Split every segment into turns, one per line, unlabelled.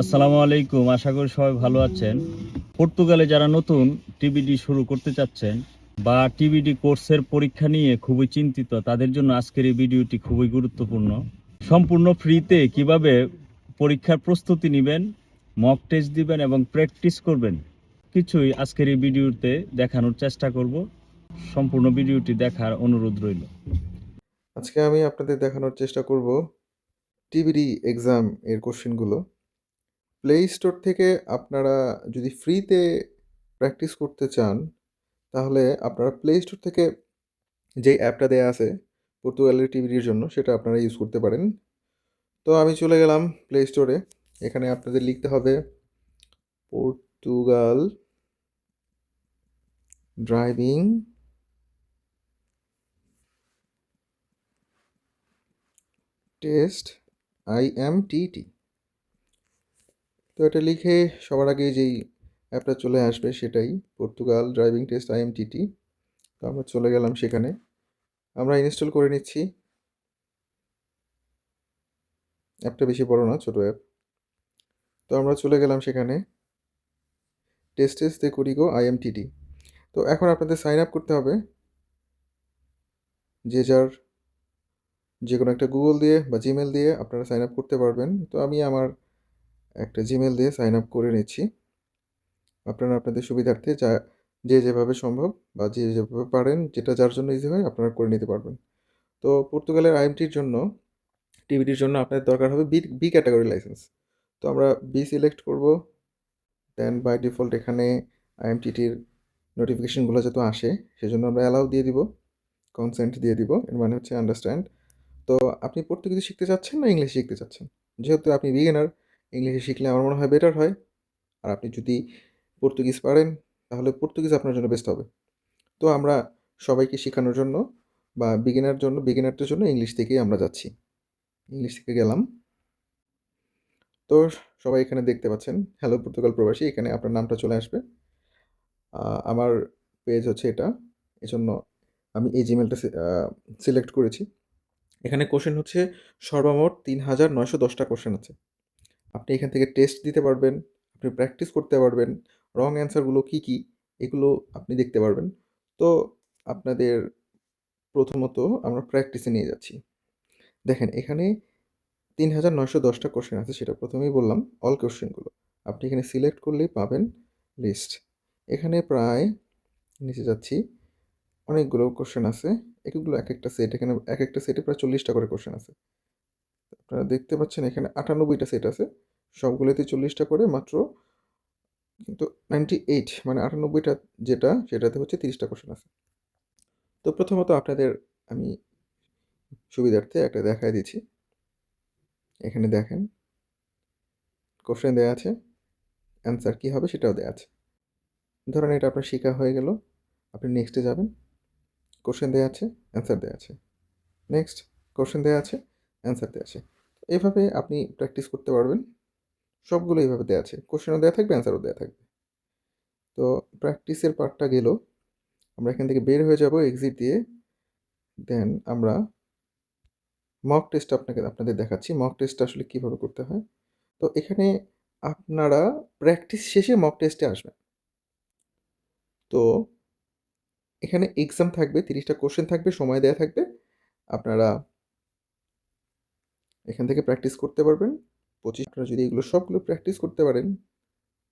আসসালামু আলাইকুম, আশা করি সবাই ভালো আছেন। পর্তুগালে যারা নতুন টিবিডি শুরু করতে চাচ্ছেন বা টিবিডি কোর্সের পরীক্ষা নিয়ে খুবই চিন্তিত, তাদের জন্য আজকের এই ভিডিওটি খুবই গুরুত্বপূর্ণ। সম্পূর্ণ ফ্রিতে কীভাবে পরীক্ষার প্রস্তুতি নেবেন মক টেস্ট দিবেন এবং প্র্যাকটিস করবেন, কিছুই আজকের এই ভিডিওতে দেখানোর চেষ্টা করব। সম্পূর্ণ ভিডিওটি দেখার অনুরোধ রইল।
আজকে আমি আপনাদের দেখানোর চেষ্টা করব টিবিডি এক্সাম এর কোশ্চেনগুলো প্লে স্টোর থেকে আপনারা যদি ফ্রিতে প্র্যাকটিস করতে চান, তাহলে আপনারা প্লে স্টোর থেকে যেই অ্যাপটা দেয়া আছে পর্তুগালের টিভিডির জন্য, সেটা আপনারা ইউজ করতে পারেন। তো আমি চলে গেলাম প্লে স্টোরে এখানে আপনাদের লিখতে হবে Portugal driving test I M T T তো এটা লিখে সবার আগে যেই অ্যাপটা চলে আসবে সেটাই। Portugal driving test I M T T তো আমরা চলে গেলাম সেখানে। আমরা ইনস্টল করে নিচ্ছি। অ্যাপটা বেশি বড় না, ছোটো অ্যাপ তো আমরা চলে গেলাম সেখানে। Test test I M T T তো এখন আপনাদের সাইন আপ করতে হবে। যে যার যে কোনো একটা গুগল দিয়ে বা জিমেল দিয়ে আপনারা সাইন আপ করতে পারবেন। তো আমি আমার একটা জিমেল দিয়ে সাইন আপ করে নিচ্ছি। আপনারা আপনাদের সুবিধার্থে যা, যে যেভাবে সম্ভব বা যে যেভাবে পারেন, যেটা যার জন্য ইজি হয় আপনারা করে নিতে পারবেন। তো পর্তুগালের আইএমটির জন্য টিভিটির জন্য আপনাদের দরকার হবে বি বি ক্যাটাগরি লাইসেন্স তো আমরা বি সিলেক্ট করব। দেন বাই ডিফল্ট এখানে আইএমটিটির নোটিফিকেশনগুলো যেহেতু আসে, সেজন্য আমরা অ্যালাউ দিয়ে দিব। কনসেন্ট দিয়ে দিব, এর মানে হচ্ছে আন্ডারস্ট্যান্ড তো আপনি পর্তুগিজ শিখতে চাচ্ছেন না ইংলিশ শিখতে চাচ্ছেন? যেহেতু আপনি বিগিনার ইংলিশে শিখলে আমার মনে হয় বেটার হয়। আর আপনি যদি পর্তুগিজ পারেন, তাহলে পর্তুগিজ আপনার জন্য বেস্ট হবে। তো আমরা সবাইকে শেখানোর জন্য বা বিগিনার জন্য বিগিনারদের জন্য ইংলিশ থেকেই আমরা যাচ্ছি। ইংলিশ থেকে গেলাম। তো সবাই এখানে দেখতে পাচ্ছেন হ্যালো পর্তুগাল প্রবাসী, এখানে আপনার নামটা চলে আসবে। আমার পেজ হচ্ছে এটা। এজন্য আমি এই জিমেলটা সিলেক্ট করেছি। এখানে কোশ্চেন হচ্ছে সর্বমোট তিন হাজার নয়শো দশটা কোশ্চেন আছে। আপনি এখান থেকে টেস্ট দিতে পারবেন, আপনি প্র্যাকটিস করতে পারবেন রং অ্যান্সারগুলো কী কী, এগুলো আপনি দেখতে পারবেন। তো আপনাদের প্রথমত আমরা প্র্যাকটিসে নিয়ে যাচ্ছি। দেখেন, এখানে তিন হাজার নয়শো দশটা কোশ্চেন আছে, সেটা প্রথমেই বললাম অল কোশ্চেনগুলো আপনি এখানে সিলেক্ট করলেই পাবেন লিস্ট এখানে প্রায় নিচে যাচ্ছি, অনেকগুলো কোশ্চেন আছে এগুলো এক একটা সেট এখানে এক একটা সেটে প্রায় চল্লিশটা করে কোশ্চেন আছে। আপনারা দেখতে পাচ্ছেন এখানে আটানব্বইটা সেট আছে। সবগুলোতে চল্লিশটা করে মাত্র। কিন্তু নাইনটি এইট মানে আটানব্বইটা যেটা, সেটাতে হচ্ছে তিরিশটা কোশ্চেন আছে। তো প্রথমত আপনাদের আমি সুবিধার্থে একটা দেখায় দিচ্ছি। এখানে দেখেন কোশ্চেন দেওয়া আছে অ্যান্সার কী হবে সেটাও দেওয়া আছে। ধরেন এটা আপনার শেখা হয়ে গেল, আপনি নেক্সটে যাবেন কোশ্চেন দেওয়া আছে অ্যান্সার দেওয়া আছে। নেক্সট কোশ্চেন দেওয়া আছে অ্যান্সার দেওয়া আছে এইভাবে আপনি প্র্যাকটিস করতে পারবেন। সবগুলো এইভাবে দেওয়া আছে। কোশ্চেনও দেওয়া থাকবে অ্যান্সারও দেওয়া থাকবে। তো প্র্যাকটিসের পার্টটা গেল। আমরা এখান থেকে বের হয়ে যাব এক্সিট দিয়ে। দেন আমরা মক টেস্ট আপনাকে, আপনাদের দেখাচ্ছি। মক টেস্ট আসলে কীভাবে করতে হয়? তো এখানে আপনারা প্র্যাকটিস শেষে মক টেস্টে আসবেন। তো এখানে এক্সাম থাকবে, তিরিশটা কোশ্চেন থাকবে, সময় দেওয়া থাকবে। আপনারা এখান থেকে প্র্যাকটিস করতে পারবেন। পঁচিশ আপনারা যদি এগুলো সবগুলো প্র্যাকটিস করতে পারেন,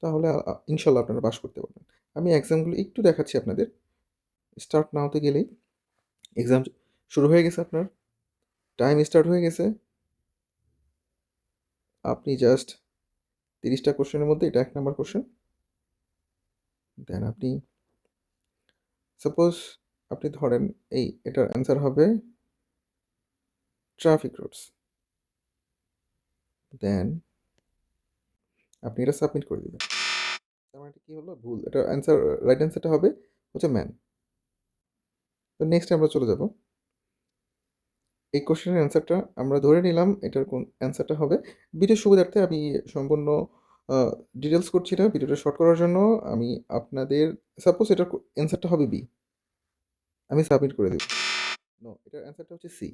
তাহলে ইনশাল্লাহ আপনারা পাস করতে পারবেন। আমি এক্সামগুলো একটু দেখাচ্ছি আপনাদের। স্টার্ট না হতে গেলেই এক্সাম শুরু হয়ে গেছে আপনার। টাইম স্টার্ট হয়ে গেছে। আপনি জাস্ট তিরিশটা কোশ্চেনের মধ্যে, এটা এক নাম্বার কোশ্চেন দেন আপনি সাপোজ আপনি ধরেন এই, এটার অ্যান্সার হবে ট্রাফিক রুটস দেন আপনি এটা সাবমিট করে দেবেন। তার মানে কী হলো? ভুল। এটা অ্যান্সার রাইট অ্যান্সারটা হবে হচ্ছে ম্যান তো নেক্সট আমরা চলে যাব। এই কোশ্চেনের অ্যান্সারটা আমরা ধরে নিলাম, এটার কোন অ্যান্সারটা হবে। ভিডিওর সুবিধার্থে আমি সম্পূর্ণ ডিটেলস করছি না। ভিডিওটা শর্ট করার জন্য আমি আপনাদের সাপোজ এটার অ্যান্সারটা হবে বি আমি সাবমিট করে দেব। নো এটার অ্যান্সারটা হচ্ছে সি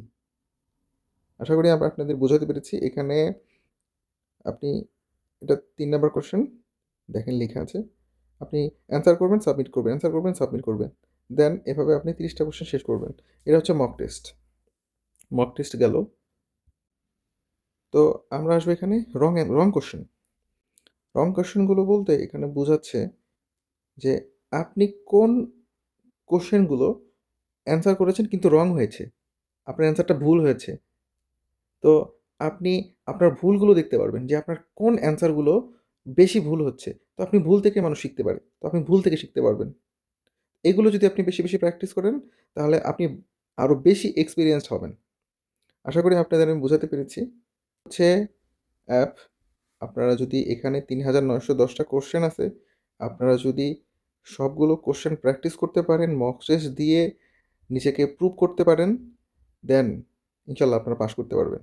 আশা করি আমরা আপনাদের বোঝাতে পেরেছি। এখানে আপনি এটা তিন নাম্বার কোশ্চেন দেখেন লেখা আছে। আপনি অ্যান্সার করবেন সাবমিট করবেন অ্যান্সার করবেন সাবমিট করবেন। দেন এভাবে আপনি তিরিশটা কোশ্চেন শেষ করবেন। এটা হচ্ছে মক টেস্ট মক টেস্ট গেল। তো আমরা আসব এখানে রং রং কোশ্চেন রং কোশ্চেনগুলো বলতে এখানে বোঝাচ্ছে যে আপনি কোন কোশ্চেনগুলো অ্যান্সার করেছেন কিন্তু রং হয়েছে। আপনার অ্যান্সারটা ভুল হয়েছে। তো আপনি আপনার ভুলগুলো দেখতে পারবেন যে আপনার কোন অ্যান্সারগুলো বেশি ভুল হচ্ছে। তো আপনি ভুল থেকে মানুষ শিখতে পারে, তো আপনি ভুল থেকে শিখতে পারবেন। এগুলো যদি আপনি বেশি বেশি প্র্যাকটিস করেন, তাহলে আপনি আরও বেশি এক্সপিরিয়েন্সড হবেন। আশা করি আপনাদের আমি বোঝাতে পেরেছি। হচ্ছে অ্যাপ আপনারা যদি এখানে তিন হাজার নয়শো দশটা কোশ্চেন আছে, আপনারা যদি সবগুলো কোশ্চেন প্র্যাকটিস করতে পারেন মক টেস্ট দিয়ে নিজেকে প্রুভ করতে পারেন দেন ইনশাল্লাহ আপনারা পাস করতে পারবেন।